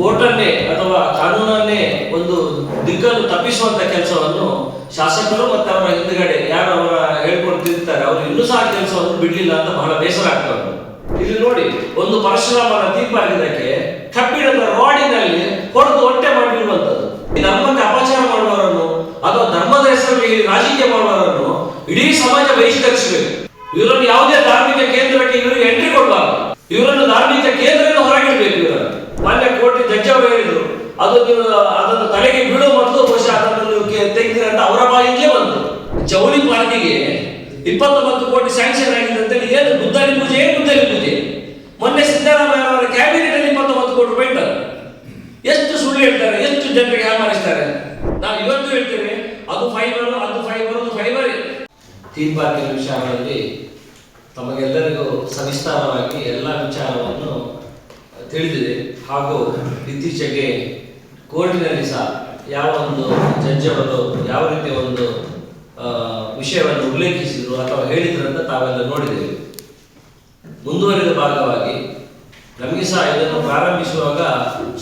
ಕೋರ್ಟನ್ನೇ ಅಥವಾ ಕಾನೂನನ್ನೇ ಒಂದು ದಿಕ್ಕನ್ನು ತಪ್ಪಿಸುವಂತ ಕೆಲಸವನ್ನು ಶಾಸಕರು ಮತ್ತು ಅವರ ಹಿಂದುಗಡೆ ಯಾರು ಅವರ ಹೇಳ್ಕೊಡ್ತಿರ್ತಾರೆ ಅವರು ಇನ್ನೂ ಸಹ ಕೆಲಸವನ್ನು ಬಿಡ್ಲಿಲ್ಲ ಅಂತ ಬಹಳ ಬೇಸರ ಆಗ್ತಾ ಇಲ್ಲಿ ನೋಡಿ, ಒಂದು ಪರಶುರಾಮನ ತೀರ್ಪಾಗಿದ್ದಕ್ಕೆ ಕಬ್ಬಿಣದ ರೋಡಿನಲ್ಲಿ ಹೊಡೆದು ಹೊಟ್ಟೆ ಮಾಡಿರುವಂತದ್ದು. ಧರ್ಮಕ್ಕೆ ಅಪಚಾರ ಮಾಡುವವರನ್ನು ಅಥವಾ ಧರ್ಮದ ಹೆಸರಲ್ಲಿ ರಾಜಕೀಯ ಮಾಡುವವರನ್ನು ಇಡೀ ಸಮಾಜ ಬಹಿಷ್ಕರಿಸಬೇಕು ಇವರನ್ನು ಯಾವುದೇ ಧಾರ್ಮಿಕ ಕೇಂದ್ರಕ್ಕೆ ಇವರಿಗೆ ಎಂಟ್ರಿ ಕೊಡಬಾರದು ಇವರನ್ನು ಧಾರ್ಮಿಕ ಕೇಂದ್ರದಿಂದ ಹೊರಗಿಡಬೇಕು ಇವರನ್ನು ಮಾನ್ಯ ಕೋರ್ಟ್ ಜಡ್ಜ್ ಅವರು ಹೇಳಿದ್ರು ಅದು ನೀವು ಅದನ್ನು ತಲೆಗೆ ಬೀಳೋ ಮೊದಲು ಬಹುಶಃ ಅದನ್ನು ನೀವು ಕೆ- ತೆಗೆದಿರ ಅಂತ ಅವರ ಬಾಯಿಗೆ ಬಂತು ಪಾರ್ಕಿಗೆ ಇಪ್ಪತ್ತೊಂಬತ್ತು ಕೋಟಿ ಸ್ಯಾಂಕ್ಷನ್ ಆಗಿದೆ ಅಂತೇಳಿ ಏನು ಗುದ್ದಲಿ ಏನು ಬುದ್ಧಲಿ ಪೂಜೆ? ಮೊನ್ನೆ ಸಿದ್ದರಾಮಯ್ಯ ಅವರ ಕ್ಯಾಬಿನೆಟ್ ಅಲ್ಲಿ ಇಪ್ಪತ್ತೊಂಬತ್ತು ಕೋಟಿ ರೂಪಾಯಿ ಎಷ್ಟು ಸುಳ್ಳು ಹೇಳ್ತಾರೆ, ಎಷ್ಟು ಜನರಿಗೆ ಹ್ಯಾಮರಿಸ್ತಾರೆ ನಾವು ಇವತ್ತು ಹೇಳ್ತೇವೆ ಅದು ಫೈಬರ್ ಅದು ಫೈಬರ್ ಅದು ಫೈಬರ್ ಥೀಮ್ ಪಾರ್ಕಿನ ವಿಚಾರದಲ್ಲಿ ತಮಗೆಲ್ಲರಿಗೂ ಸವಿಸ್ತಾರವಾಗಿ ಎಲ್ಲ ವಿಚಾರವನ್ನು ತಿಳಿದಿದೆ. ಹಾಗೂ ಇತ್ತೀಚೆಗೆ ಕೋರ್ಟಿನಲ್ಲಿ ಸಹ ಯಾವ ಒಂದು ಜಡ್ಜ್ ಅವರು ಯಾವ ರೀತಿಯ ಒಂದು ವಿಷಯವನ್ನು ಉಲ್ಲೇಖಿಸಿದ್ರು ಅಥವಾ ಹೇಳಿದ್ರು ಅಂತ ತಾವೆಲ್ಲ ನೋಡಿದ್ದೇವೆ ಮುಂದುವರಿದ ಭಾಗವಾಗಿ ನಮಗೆ ಸಹ ಇದನ್ನು ಪ್ರಾರಂಭಿಸುವಾಗ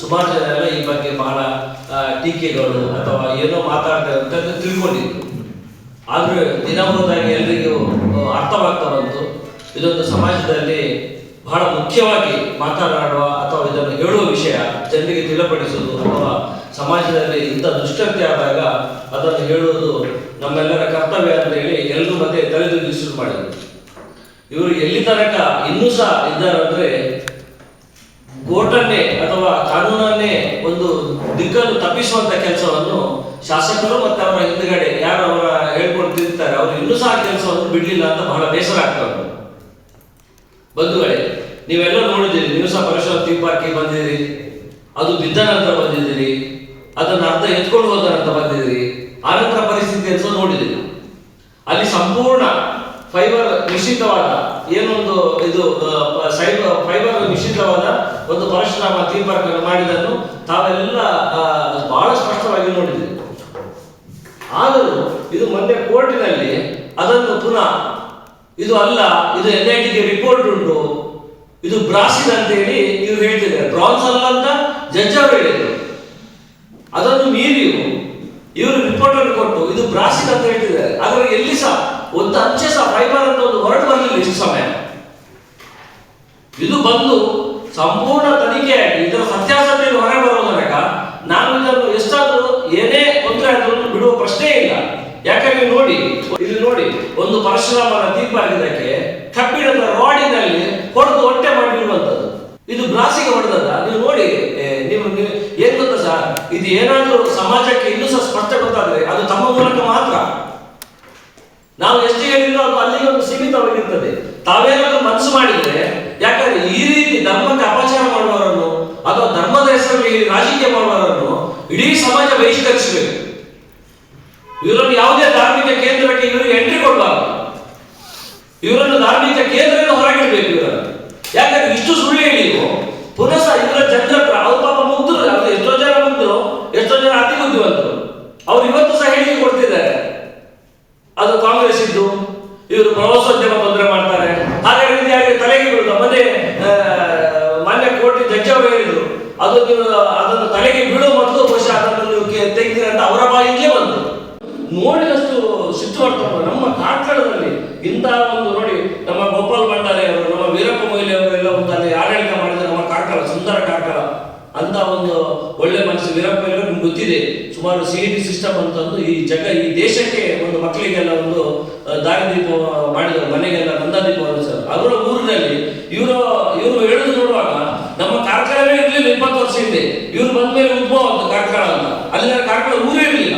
ಸುಮಾರು ಜನ ಎಲ್ಲ ಈ ಬಗ್ಗೆ ಬಹಳ ಟೀಕೆಗಳು ಅಥವಾ ಏನೋ ಮಾತಾಡ್ತಾರೆ ಅಂತ ತಿಳ್ಕೊಂಡಿದ್ರು. ಆದ್ರೆ ದಿನ ಹೋದಾಗೆ ಎಲ್ಲರಿಗೂ ಅರ್ಥವಾಗ್ತಾ ಬಂತು. ಇದೊಂದು ಸಮಾಜದಲ್ಲಿ ಬಹಳ ಮುಖ್ಯವಾಗಿ ಮಾತನಾಡುವ ಅಥವಾ ಇದನ್ನು ಹೇಳುವ ವಿಷಯ ಜನರಿಗೆ ತಿಳಿಪಡಿಸುವುದು ಅಥವಾ ಸಮಾಜದಲ್ಲಿ ಇಂಥ ದುಷ್ಟತೆ ಆದಾಗ ಅದನ್ನು ಹೇಳುವುದು ನಮ್ಮೆಲ್ಲರ ಕರ್ತವ್ಯ ಅಂತ ಹೇಳಿ ಎಲ್ಲರೂ ಮತ್ತೆ ತಲೆದೂಗಿ ಶುರು ಮಾಡಿದರು. ಇವರು ಎಲ್ಲಿ ತನಕ ಇನ್ನೂ ಸಹ ಇದ್ದಾರೆ ಅಂದ್ರೆ ಕೋರ್ಟನ್ನೇ ಅಥವಾ ಕಾನೂನನ್ನೇ ಒಂದು ದಿಕ್ಕನ್ನು ತಪ್ಪಿಸುವಂತ ಕೆಲಸವನ್ನು ಶಾಸಕರು ಮತ್ತು ಅವರ ಹಿಂದುಗಡೆ ಯಾರು ಅವರ ಹೇಳ್ಕೊಂಡು ತಿಂತಾರೆ, ಅವರು ಇನ್ನೂ ಸಹ ಕೆಲಸವನ್ನು ಬಿಡ್ಲಿಲ್ಲ ಅಂತ ಬಹಳ ಬೇಸರ ಆಗ್ತಾರೆ ಬಂಧುಗಳೇ ನೀವೆಲ್ಲ ನೋಡಿದ್ದೀರಿ, ನೀವು ಸಹ ಪರಶುರಾಮ್ ಥೀಮ್ ಪಾರ್ಕಿಗೆ ಬಂದಿದ್ದೀರಿ. ಅದು ಬಿದ್ದ ನಂತರ ಬಂದಿದ್ದೀರಿ. ಅದನ್ನು ಅರ್ಧ ಎತ್ಕೊಂಡು ಹೋದ ನಂತರ ಬಂದಿದ್ದೀರಿ. ಆನಂತರ ನಂತರ ಪರಿಸ್ಥಿತಿಯನ್ನು ಸಹ ನೋಡಿದ್ದೀರಿ ಅಲ್ಲಿ ಸಂಪೂರ್ಣ ಫೈಬರ್ ಮಿಶ್ರಿತವಾದ ಏನೊಂದು ಇದು ಫೈಬರ್ ಮಿಶ್ರಿತವಾದ ಒಂದು ಪರಶುರಾಮ ಅನ್ನು ಮಾಡಿದ್ದನ್ನು ತಾವೆಲ್ಲ ಬಹಳ ಸ್ಪಷ್ಟವಾಗಿ ನೋಡಿದ್ದೀರಿ. ಆದರೂ ಇದು ಮೊನ್ನೆ ಕೋರ್ಟಿನಲ್ಲಿ ಅದನ್ನು ಪುನಃ ಇದು ಅಲ್ಲ, ಇದು ಎನ್ ಐ ರಿಪೋರ್ಟ್ ಉಂಟು. ಇದು ಬ್ರಾಸಿಲ್ ಅಂತ ಹೇಳಿ ಇವ್ರು ಹೇಳ್ತಿದ್ದಾರೆ. ಬ್ರಾನ್ಸ್ ಅಲ್ಲ ಅಂತ ಜಡ್ಜ್ ಅವರು ಹೇಳಿದ್ರು. ಅದನ್ನು ಮೀರಿ ಇವರು ರಿಪೋರ್ಟ್ ಅನ್ನು ಕೊಟ್ಟು ಇದು ಬ್ರಾಸಿಲ್ ಅಂತ ಹೇಳ್ತಿದ್ದಾರೆ. ಆದರೆ ಎಲ್ಲಿ ಸಹ ಒಂದು ಅಂಚೆ ಸಹ ಫೈಬರ್ ಅಂತ ಒಂದು ಹೊರಟು ಬರಲಿಲ್ಲ ಇಷ್ಟು ಸಮಯ. ಇದು ಬಂದು ಸಂಪೂರ್ಣ ತನಿಖೆಯಾಗಿ ಇದರ ಸತ್ಯಾಸತ್ಯ ಹೊರಗೆ ಬರುವ ಮೂಲಕ ನಾನು ಇದನ್ನು ಎಷ್ಟಾದರೂ ಏನೇ ತೊಂದರೆ ಆದರೂ ಬಿಡುವ ಪ್ರಶ್ನೆ ಇಲ್ಲ. ಯಾಕಂದ್ರೆ ನೋಡಿ, ಇಲ್ಲಿ ನೋಡಿ, ಒಂದು ಪರಶುರಾಮನ ದೀಪ ಆಗಿದ್ದಕ್ಕೆ ಕಬ್ಬಿಣದ ರಾಡಿನಲ್ಲಿ ಹೊಡೆದು ಹೊಟ್ಟೆ ಮಾಡಿರುವಂತದ್ದು ಇದು ಬ್ರಾಸಿಗೆ ಹೊಡೆದದ ನೀವು ನೋಡಿ ನೀವು ಏನ್ ಗೊತ್ತಾ ಸರ್? ಇದು ಏನಾದರೂ ಸಮಾಜಕ್ಕೆ ಇನ್ನೂ ಸಹ ಸ್ಪಷ್ಟ ಗೊತ್ತಾದ್ರೆ ಅದು ತಮ್ಮ ಮೂಲಕ ಮಾತ್ರ. ನಾವು ಎಷ್ಟು ಹೇಳಿದ್ರು ಅದು ಅಲ್ಲಿಗೆ ಒಂದು ಸೀಮಿತವಾಗಿರ್ತದೆ. ತಾವೇನಾದ್ರೂ ಮನಸ್ಸು ಮಾಡಿದ್ರೆ, ಯಾಕಂದ್ರೆ ಈ ರೀತಿ ಧರ್ಮಕ್ಕೆ ಅಪಚಾರ ಮಾಡುವವರನ್ನು ಅಥವಾ ಧರ್ಮದ ಹೆಸರಲ್ಲಿ ರಾಜಕೀಯ ಮಾಡುವವರನ್ನು ಇಡೀ ಸಮಾಜ ಬಹಿಷ್ಕರಿಸಬೇಕು. ಇವರನ್ನು ಯಾವುದೇ ಧಾರ್ಮಿಕ ಕೇಂದ್ರಕ್ಕೆ ಇವರಿಗೆ ಎಂಟ್ರಿ ಕೊಡಬಾರದು ಇವರನ್ನು ಧಾರ್ಮಿಕ ಕೇಂದ್ರದಿಂದ ಹೊರಗಿಡಬೇಕು ಇವರನ್ನು ಯಾಕಂದ್ರೆ ಇಷ್ಟು ಸುಳ್ಳು ಹೇಳಿ ನೀವು ಪುನಃ ಸಹ ಇವರ ಜನರ ಹತ್ರ ಅವ್ರು ಪಾಪ ಮುಗ್ಧರು ಅವ್ರು ಎಷ್ಟೋ ಜನ ಮುಗ್ಧರು ಎಷ್ಟೋ ಜನ ಅತಿ ಬುದ್ಧಿವಂತರು ಅವ್ರು ಇವತ್ತು ಸಹ ಹೇಳಿಕೆ ಕೊಡ್ತಿದ್ದಾರೆ ಅದು ಕಾಂಗ್ರೆಸ್ ಇದ್ದು ಇವರು ಪ್ರವಾಸೋದ್ಯಮ ತೊಂದರೆ ಮಾಡ್ತಾರೆ ಹಾಗಾಗಿ ಇದು ಯಾರಿಗೆ ತಲೆಗೆ ಬೀಳುದು ಮೊನ್ನೆ ಆ, ಮಾನ್ಯ ಕೋರ್ಟ್ ಜಡ್ಜ್ ಅವರು ಹೇಳಿದ್ರು ಅದು ನೀವು ಅದನ್ನು ತಲೆಗೆ ಬೀಳು ಮೊದಲು ಬಹುಶಃ ಅದನ್ನು ನೀವು ಅಂತ ಅವರ ಬಾಯಿಗೆ ಬಂತು ನೋಡಿದಷ್ಟು ಸಿಟ್ಟು ಮಾಡ್ತಾರೆ. ನಮ್ಮ ಕಾರ್ಕಳದಲ್ಲಿ ಇಂತಹ ಒಂದು ನೋಡಿ, ನಮ್ಮ ಗೋಪಾಲ್ ಭಂಡಾರಿ ಅವರು, ನಮ್ಮ ವೀರಪ್ಪ ಮೊಯ್ಲಿ ಅವರೆಲ್ಲ ಒಂದು ಅಲ್ಲಿ ಆಡಳಿತ ಮಾಡಿದ ನಮ್ಮ ಕಾರ್ಕಳ ಸುಂದರ ಕಾರ್ಕಳ ಅಂತ ಒಂದು ಒಳ್ಳೆ ಮನಸ್ಸು ವೀರಪ್ಪ ನಿಮ್ಗೆ ಗೊತ್ತಿದೆ. ಸುಮಾರು ಸಿ ಸಿಸ್ಟಮ್ ಅಂತಂದು ಈ ಜಗ, ಈ ದೇಶಕ್ಕೆ ಒಂದು ಮಕ್ಕಳಿಗೆಲ್ಲ ಒಂದು ದಾರಿದೀಪ ಮಾಡಿದ ಮನೆಗೆಲ್ಲ ನಂದಾದೀಪವನ್ನು ಸರ್ ಅವರ ಊರಿನಲ್ಲಿ ಇವರು ಇವರು ಹೇಳುದು ನೋಡುವಾಗ ನಮ್ಮ ಕಾರ್ಕಳವೇ ಇರಲಿಲ್ಲ ಇಪ್ಪತ್ತು ವರ್ಷ ಹಿಂದೆ. ಇವ್ರು ಬಂದ ಮೇಲೆ ಉದ್ಭವ ಅಂತ ಕಾರ್ಕಳ ಅಂತ ಅಲ್ಲಿ ಕಾರ್ಕಳ ಊರೇ ಇರಲಿಲ್ಲ.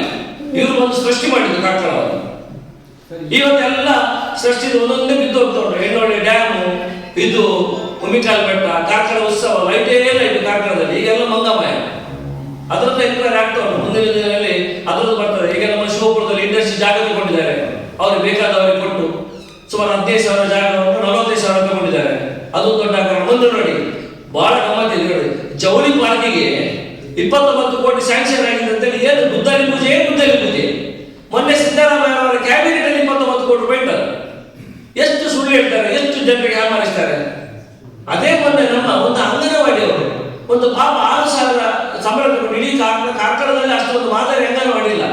ಇವರು ಬಂದು ಸೃಷ್ಟಿ ಮಾಡಿದ್ರು ಕಾರ್ಕಳವನ್ನು. ಇವತ್ತೆಲ್ಲ ಸೃಷ್ಟಿ ಒಂದೊಂದೇ ಬಿದ್ದು ಹೋಗ್ತಾವ್ರೆ ಹೆಣ್ಣೊಳ್ಳೆ ಡ್ಯಾಮ್, ಇದು ಉಮಿಕಾಲ್ ಬೆಟ್ಟ, ಕಾರ್ಕಳ ಉತ್ಸವ, ಲೈಟೇ ಲೈಟ್ ಕಾರ್ಕಳದಲ್ಲಿ. ಈಗೆಲ್ಲ ಮಂಗಮಯ. ಅದರದ್ದು ಎಂಕ್ವೈರಿ ಆಗ್ತಾ ಉಂಟು. ಮುಂದಿನ ದಿನದಲ್ಲಿ ಅದರದ್ದು ಬರ್ತದೆ. ಈಗ ನಮ್ಮ ಶಿವಪುರದಲ್ಲಿ ಇಂಡಸ್ಟ್ರಿ ಜಾಗ ತಗೊಂಡಿದ್ದಾರೆ ಅವ್ರಿಗೆ ಬೇಕಾದವರಿಗೆ ಕೊಟ್ಟು, ಸುಮಾರು ಹದಿನೈದು ಸಾವಿರ ಜಾಗವನ್ನು, ನಲವತ್ತೈದು ಸಾವಿರ ತಗೊಂಡಿದ್ದಾರೆ. ಅದು ದೊಡ್ಡ ಆಕಾರ. ಮುಂದೆ ನೋಡಿ. ಬಹಳ ಗಮನ ಜವಳಿ ಪಾರ್ಕಿಗೆ ಇಪ್ಪತ್ತೊಂಬತ್ತು ಕೋಟಿ ಸ್ಯಾಂಕ್ಷನ್ ಆಗಿದೆ ಅಂತೇಳಿ ಏನು ಬುದ್ಧಲಿ ಪೂಜೆ, ಏನು ಬುದ್ಧಲಿ ಪೂಜೆ? ಮೊನ್ನೆ ಸಿದ್ದರಾಮಯ್ಯ ಅವರ ಕ್ಯಾಬಿನೆಟ್ ಅಲ್ಲಿ ಇಪ್ಪತ್ತೊಂಬತ್ತು ಕೋಟಿ ರೂಪಾಯಿ ಎಷ್ಟು ಸುಳ್ಳು ಹೇಳ್ತಾರೆ, ಎಷ್ಟು ಜನರಿಗೆ ಆಮರಿಸ್ತಾರೆ ಅದೇ ಮೊನ್ನೆ ನಮ್ಮ ಒಂದು ಅಂಗನವಾಡಿ ಅವರು, ಒಂದು ಪಾಪ ಆರು ಸಾವಿರ ಕಾರ್ಯದಲ್ಲಿ ಅಷ್ಟೊಂದು ಮಾದರಿ ಅಂಗನವಾಡಿ ಇಲ್ಲ.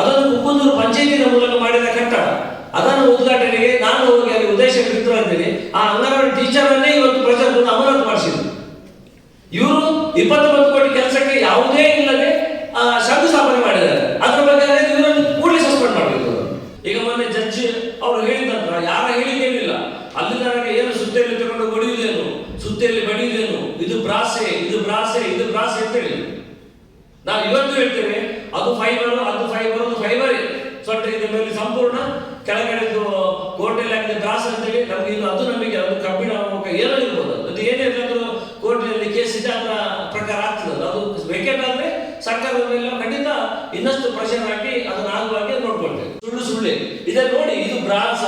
ಅದನ್ನು ಕುಕ್ಕುಂದೂರು ಪಂಚಾಯತಿನ ಮೂಲಕ ಮಾಡಿದ ಕಟ್ಟಡ. ಅದನ್ನು ಉದ್ಘಾಟನೆಗೆ ನಾನು ಹೋಗಿ ಅಲ್ಲಿ ಉದ್ದೇಶ ಅಂತೇಳಿ ಆ ಅಂಗನವಾಡಿ ಟೀಚರ್ ಅನ್ನೇ ಇವತ್ತು ಪ್ರಜಾಪ್ರಭುತ್ವ ಅಮಾನತು ಮಾಡಿಸಿದ್ರು ಇವರು ಇಪ್ಪತ್ತೊಂಬತ್ತು ಕೋಟಿ ಕೆಲಸಕ್ಕೆ ಯಾವುದೇ ಇಲ್ಲದೆ ಶಂಕುಸ್ಥಾಪನೆ ಮಾಡಿದ್ದಾರೆ. ಅದ್ರ ಬಗ್ಗೆ ಕೂಡಲೇ ಸಸ್ಪೆಂಡ್ ಮಾಡಬೇಕು. ಈಗ ಮೊನ್ನೆ ಜಡ್ಜ್ ಅವರು ಹೇಳಿದಂತ ಯಾರ ಹೇಳಿದ್ದೇನಿಲ್ಲ ಅಲ್ಲಿ ನನಗೆ ಏನು ಸುತ್ತಿಯಲ್ಲಿ ತಗೊಂಡು ಬಡಿಯುವುದೇನು ಸುತ್ತಿಯಲ್ಲಿ ಬಡಿಯುವುದೇನು? ಇದು ಬ್ರಾಸೆ ಇದು ಬ್ರಾಸೆ ಇದು ಬ್ರಾಸೆ ಅಂತ ಹೇಳಿ ನಾವು ಇವತ್ತು ಹೇಳ್ತೇವೆ ಅದು ಫೈಬರ್ ಅದು ಫೈಬರ್ ಅದು ಫೈಬರ್ ಸೊಟ್ಟೆ ಮೇಲೆ ಸಂಪೂರ್ಣ ಕೆಳಗಡೆದು ಹೋಟೆಲ್ ಆಗಿದೆ ಬ್ರಾಸ್ ಅಂತೇಳಿ ನಮಗೆ ಇದು ಅದು ಸರ್ಕಾರದ ಖಂಡಿತ ಇನ್ನಷ್ಟು ಪ್ರೆಷರ್ ಹಾಕಿ ಅದನ್ನ ಆಗುವಾಗೆ ನೋಡ್ಕೊಳ್ತೇವೆ. ಸುಳ್ಳು ಸುಳ್ಳೆ. ಇದನ್ನ ನೋಡಿ, ಇದು ಬ್ರಾನ್ಸ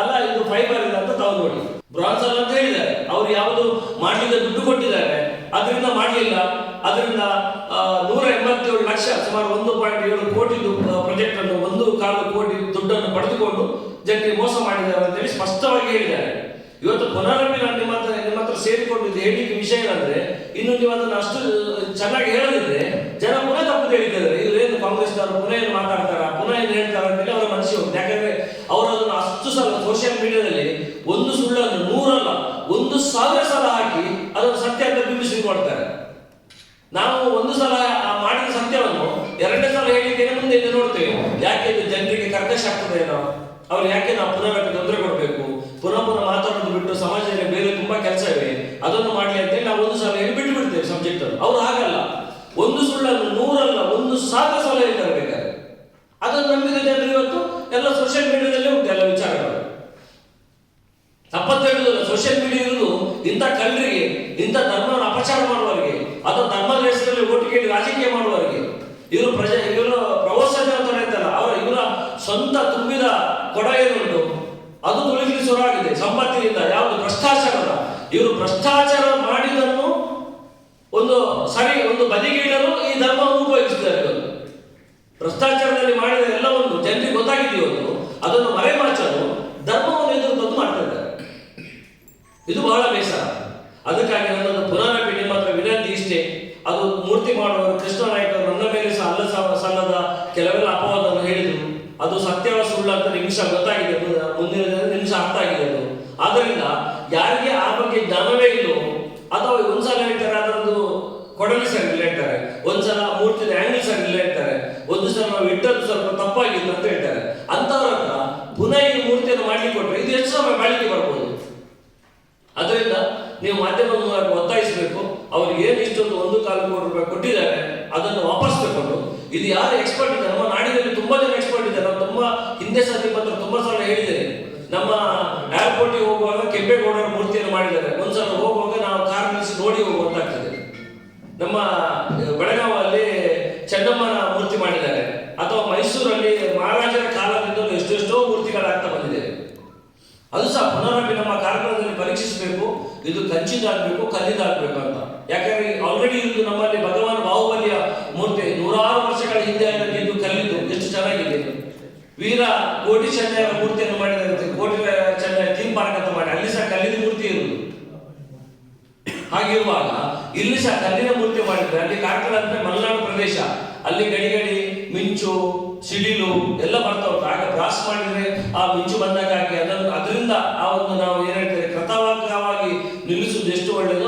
ಅಲ್ಲ, ಇದು ಫೈಬರ್ ಇದೆ ಅಂತ ತಾವು ನೋಡಿ. ಬ್ರಾನ್ಸ್ ಅಲ್ಲ ಅಂತ ಹೇಳಿದ್ದಾರೆ. ಅವ್ರು ಯಾವುದು ಮಾಡಲಿಕ್ಕೆ ದುಡ್ಡು ಕೊಟ್ಟಿದ್ದಾರೆ. ಅದರಿಂದ ಮಾಡಲಿಲ್ಲ. ಅದರಿಂದ ನೂರ ಎಂಬತ್ತೇಳು ಲಕ್ಷ, ಸುಮಾರು ಒಂದು ಪಾಯಿಂಟ್ ಏಳು ಕೋಟಿ ಪ್ರಾಜೆಕ್ಟ್ ಅನ್ನು, ಒಂದು ಕಾಲು ಕೋಟಿ ದುಡ್ಡನ್ನು ಪಡೆದುಕೊಂಡು ಜನರಿಗೆ ಮೋಸ ಮಾಡಿದ್ದಾರೆ ಅಂತ ಹೇಳಿ ಸ್ಪಷ್ಟವಾಗಿ ಹೇಳಿದ್ದಾರೆ. ಇವತ್ತು ಪುನರೊಮ್ಮೆ ನಾನು ನಿಮ್ಮ ಹತ್ರ ನಿಮ್ಮ ಹತ್ರ ಸೇರಿಕೊಂಡಿದ್ದು, ಹೇಳಿದ್ದು ವಿಷಯ ಏನಂದ್ರೆ, ಇನ್ನು ನೀವು ಅದನ್ನು ಅಷ್ಟು ಚೆನ್ನಾಗಿ ಹೇಳದಿದ್ರೆ ಜನ ಪುನಃ ತಪ್ಪು ಹೇಳಿದ್ದಾರೆ ಇವರೇನು ಕಾಂಗ್ರೆಸ್ನವರು ಪುನಃ ಏನು ಮಾತಾಡ್ತಾರ? ಪುನಃ ಏನು ಹೇಳ್ತಾರ ಅಂತೇಳಿ ಅವರ ಮನಸ್ಸಿಗೆ ಹೋಗುತ್ತೆ. ಯಾಕಂದ್ರೆ ಅವರು ಅದನ್ನು ಅಷ್ಟು ಸಲ ಸೋಷಿಯಲ್ ಮೀಡಿಯಾದಲ್ಲಿ ಒಂದು ಸುಳ್ಳನ್ನು ನೂರಲ್ಲ, ಒಂದು ಸಾವಿರ ಸಲ ಹಾಕಿ ಅದನ್ನು ಸತ್ಯ ಅಂತ ಬಿಂಬಿಸಿ ಕೊಡ್ತಾರೆ. ನಾವು ಒಂದು ಸಲ ಮಾಡಿದ ಸತ್ಯವನ್ನು ಎರಡನೇ ಸಲ ಹೇಳಿದ್ದೇನೆ, ಮುಂದೆ ನೋಡ್ತೇವೆ. ಯಾಕೆ ಇದು ಜನರಿಗೆ ಕರ್ಕಶ ಆಗ್ತದೆ ನಾವು ಅವ್ರು ಯಾಕೆ ನಾವು ಪುನಃ ತೊಂದರೆ ಕೊಡಬೇಕು ಪುನಃ ಪುನಃ ಮಾತಾಡೋದು ಬಿಟ್ಟು ಸಮಾಜದಲ್ಲಿ ಬೇರೆ ತುಂಬಾ ಕೆಲಸ ಇವೆ ಅದನ್ನು ಮಾಡಲಿ ಅಂತೇಳಿ ನಾವು ಒಂದು ಸಲ ಹೇಳಿ ಬಿಟ್ಟು ಬಿಡ್ತೇವೆ ಸಬ್ಜೆಕ್ಟ್ ಅನ್ನು. ಅವ್ರು ಹಾಗಲ್ಲ. ಒಂದು ಸುಳ್ಳನ್ನು ನೂರಲ್ಲ, ಒಂದು ಸಾವಿರ ಸಲ ಹೇಳ್ತಾರೆ ಬೇಕಾದ್ರೆ ಅದನ್ನು ನಂಬಿದ ಜನರು ಇವತ್ತು? ಎಲ್ಲ ಸೋಷಿಯಲ್ ಮೀಡಿಯಾದಲ್ಲೇ ಉಂಟು ಎಲ್ಲ ವಿಚಾರಗಳು. ತಪ್ಪತ್ತು ಹೇಳುವುದಿಲ್ಲ ಸೋಷಿಯಲ್ ಮೀಡಿಯಾ ಇರುವುದು ಇಂಥ ಕಳ್ಳರಿಗೆ, ಇಂಥ ಧರ್ಮವನ್ನು ಅಪಚಾರ ಮಾಡುವವರಿಗೆ, ಅಥವಾ ಧರ್ಮದ ಹೆಸರಲ್ಲಿ ಓಟು ಕೇಳಿ ರಾಜಕೀಯ ಮಾಡುವವರಿಗೆ. ಇವರು ಪ್ರಜೆ, ಇವರು ಪ್ರವಾಸೋದ್ಯಮ ಅಂತ ಹೇಳ್ತಾರ ಅವರ, ಇವರ ಸ್ವಂತ ತುಂಬಿದ ಕೊಡ ಏನುಂಟು? ಅದು ತುಳಿಲಿಕ್ಕೆ ಶುರುವಾಗಿದೆ ಸಂಪತ್ತಿನಿಂದ, ಯಾವುದು ಭ್ರಷ್ಟಾಚಾರದ. ಇವರು ಭ್ರಷ್ಟಾಚಾರ ಮಾಡಿದನ್ನು ಒಂದು ಸರಿ, ಒಂದು ಬದಿಗಿಡಲು ಈ ಧರ್ಮವನ್ನು ಉಪಯೋಗಿಸಿದ್ದಾರೆ ಇವರು. ಭ್ರಷ್ಟಾಚಾರದಲ್ಲಿ ಮಾಡಿದ ಎಲ್ಲವನ್ನು ಜನರಿಗೆ ಗೊತ್ತಾಗಿದೆ ಇವತ್ತು ಅದನ್ನು ಮರೆಮಾಚಲು ಧರ್ಮವನ್ನು ಎದುರು ತಂದು ಮಾಡ್ತಾ ಇದ್ದಾರೆ. ಇದು ಬಹಳ ಬೇಸರ. ಅದಕ್ಕಾಗಿ ನನ್ನನ್ನು ಪುನರಪಿ ನಿಮ್ಮ ಹತ್ರ ವಿನಂತಿ ಇಷ್ಟೇ. ಅದು ಮೂರ್ತಿ ಮಾಡುವವರು ಕೃಷ್ಣ ನಾಯಕರು ನನ್ನ ಮೇಲೆ ಸಹ ಅಲ್ಲ ಸ- ಸಲ್ಲದ ಕೆಲವೆಲ್ಲ ಹೇಳಿದರು ಅದು ಸತ್ಯವ ಸುಳ್ಳು ಅಂತ ನಿಮಿಷ ಗೊತ್ತಾಗಿದೆ. ಮುಂದಿನ ದಿನ ನಿಮಿಷ ಅರ್ಥ ಆಗಿದೆ ಅದು. ಆದ್ದರಿಂದ ಯಾರಿಗೆ ಆ ಬಗ್ಗೆ ಜ್ಞಾನವೇ ಇಲ್ಲೋ, ಅಥವಾ ಒಂದ್ಸಲ ಹೇಳ್ತಾರೆ, ಅದರದ್ದು ಕೊಡಲಿ ಸರ್ ಇಲ್ಲ ಹೇಳ್ತಾರೆ. ಒಂದ್ಸಲ ಮೂರ್ತಿದ ಆಂಗಲ್ ಸರ್ ಇಲ್ಲ ಹೇಳ್ತಾರೆ. ಒಂದು ಸಲ ನಾವು ಇಟ್ಟದ್ದು ಸ್ವಲ್ಪ ತಪ್ಪಾಗಿತ್ತು ಅಂತ ಹೇಳ್ತಾರೆ. ಅಂತವ್ರ ಪುನಃ ಈ ಮೂರ್ತಿಯನ್ನು ಮಾಡ್ಲಿಕ್ಕೆ ಕೊಟ್ಟರೆ ಇದು ಎಷ್ಟು ಸಮಯ ಬಾಳಿಕೆ ಬರ್ಬೋದು? ಅದರಿಂದ ನೀವು ಮಾಧ್ಯಮದ ಮೂಲಕ ಒತ್ತಾಯಿಸಬೇಕು. ಅವ್ರಿಗೆ ಏನು ಇಷ್ಟೊಂದು ಒಂದು ಕಾಲು ಕೋಟಿ ರೂಪಾಯಿ ಕೊಟ್ಟಿದ್ದಾರೆ, ಅದನ್ನು ವಾಪಸ್ ತಗೊಂಡು. ಇದು ಯಾರು ಎಕ್ಸ್ಪರ್ಟ್ ಇದೆ ನಮ್ಮ ನಾಡಿನಲ್ಲಿ ತುಂಬಾ ಜನ ಎಕ್ಸ್ಪರ್ಟ್ ಇದ್ದಾರೆ ನಾವು ತುಂಬಾ ಹಿಂದೆ ನಿಮ್ಮ ಹತ್ರ ತುಂಬಾ ಸಲ ಹೇಳಿದ್ದೇನೆ ನಮ್ಮ ಏರ್ಪೋರ್ಟಿಗೆ ಹೋಗುವಾಗ ಕೆಂಪೇಗೌಡರ ಮೂರ್ತಿಯನ್ನು ಮಾಡಿದ್ದಾರೆ. ಒಂದ್ಸಲ ಹೋಗುವಾಗ ನಾವು ಕಾರ್ ನಿಲ್ಲಿಸಿ ನೋಡಿ ಹೋಗುವಂತಾಗ್ತದೆ ನಮ್ಮ ಬೆಳಗಾವಲ್ಲಿ ಚೆನ್ನಮ್ಮನ ಮೂರ್ತಿ ಮಾಡಿದ್ದಾರೆ. ಅಥವಾ ಮೈಸೂರಲ್ಲಿ ಮಹಾರಾಜರ ಕಾಲದಿಂದಲೂ ಎಷ್ಟೆಷ್ಟೋ ಮೂರ್ತಿಗಳಾಗ್ತಾ ಬಂದಿದೆ. ಅದು ಸಹ ಪುನರಪಿ ನಮ್ಮ ಕಾರ್ಯಕ್ರಮದಲ್ಲಿ ಪರೀಕ್ಷಿಸಬೇಕು. ಇದು ಕಂಚಿದಾಗಬೇಕು, ಕಲ್ಲಿದಾಗಬೇಕು ಅಂತ. ಯಾಕಂದ್ರೆ ಆಲ್ರೆಡಿ ಇದು ನಮ್ಮಲ್ಲಿ ಭಗವಾನ್ ಬಾಹುಬಲಿಯ ಮೂರ್ತಿ ನೂರಾರು ವರ್ಷಗಳ ಹಿಂದೆ ಇದು ಕಲ್ಲಿದ್ದು. ಎಷ್ಟು ಚೆನ್ನಾಗಿದೆ. ವೀರ ಕೋಟಿ ಚಂದ್ರ ಮೂರ್ತಿಯನ್ನು ಮಾಡಿದಂತೆ ಕೋಟಿ ಚಂದ್ರ ಥೀಮ್ ಪಾರ್ಕ್ ಅಂತ ಮಾಡಿ, ಅಲ್ಲಿ ಸಹ ಕಲ್ಲಿನ ಮೂರ್ತಿ ಇರುವುದು. ಹಾಗಿರುವಾಗ, ಇಲ್ಲಿ ಸಹ ಕಲ್ಲಿನ ಮೂರ್ತಿ ಮಾಡಿದ್ರೆ, ಅಲ್ಲಿ ಕಾರ್ಕಳ ಅಂದ್ರೆ ಮಲೆನಾಡು ಪ್ರದೇಶ. ಅಲ್ಲಿ ಗಡಿ ಗಡಿ, ಮಿಂಚು, ಸಿಡಿಲು ಎಲ್ಲ ಬರ್ತಾ ಆಗ ಬ್ರಾಸ್ ಮಾಡಿದ್ರೆ ಆ ಮಿಂಚು ಬಂದಾಗಿ ಅದನ್ನು ಅದರಿಂದ ಆ ಒಂದು ನಾವು ಏನ್ ಹೇಳ್ತೇವೆ ಕೃತವಾಗಿ ನಿಲ್ಲಿಸುವುದು ಎಷ್ಟು ಒಳ್ಳೆಯದು